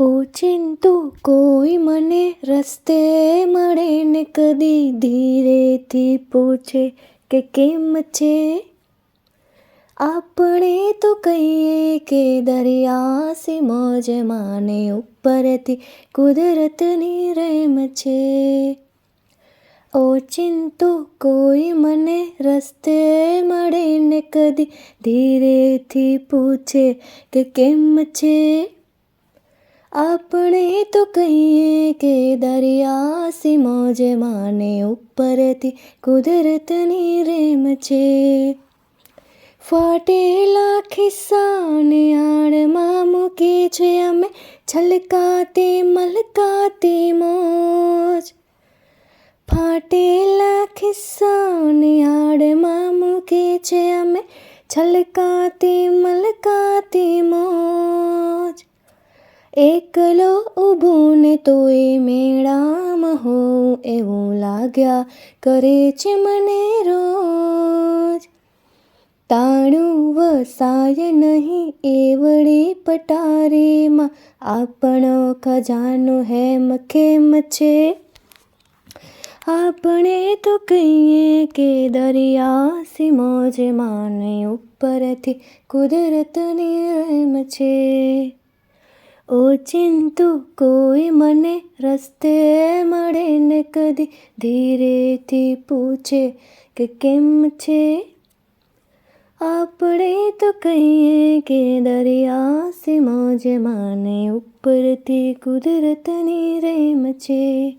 ઓચિંતું કોઈ મને રસ્તે મળે ને કદી ધીરેથી પૂછે કે કેમ છે? આપણે તો કહીએ કે દરિયા સે મોજ માને ઉપરથી કુદરતની રહેમ છે. ઓચિંતું કોઈ મને રસ્તે મળે ને કદી ધીરેથી પૂછે કે કેમ છે? આપણે તો કહીએ કે દરિયાસી મોજે માને ઉપરથી કુદરતની રેમ છે. ફાટેલા ખિસ્સાને આડમાં મૂકે છે અમે છલકાતી મલકાતી મોજ. ફાટેલા ખિસ્સાને આડમાં મૂકે છે અમે છલકાતી મલકાતી મોજ. એકલો ઊભું ને તોય મેળામાં હોઉં એવું લાગ્યા કરે છે મને રોજ. તાણું વસાય નહીં એવડી પટારીમાં, આપણો ખજાનો હેમ ખેમ છે. આપણે તો કહીએ કે દરિયા સી મોજ માને ઉપરથી કુદરતની રહેમ છે. ઓચિંતું કોઈ મને રસ્તે મળે ને કદી. ધીરેથી પૂછે કે કેમ છે? આપણે તો કહીએ કે દરિયા સે મોજ માને ઉપરથી કુદરતની રેમ છે.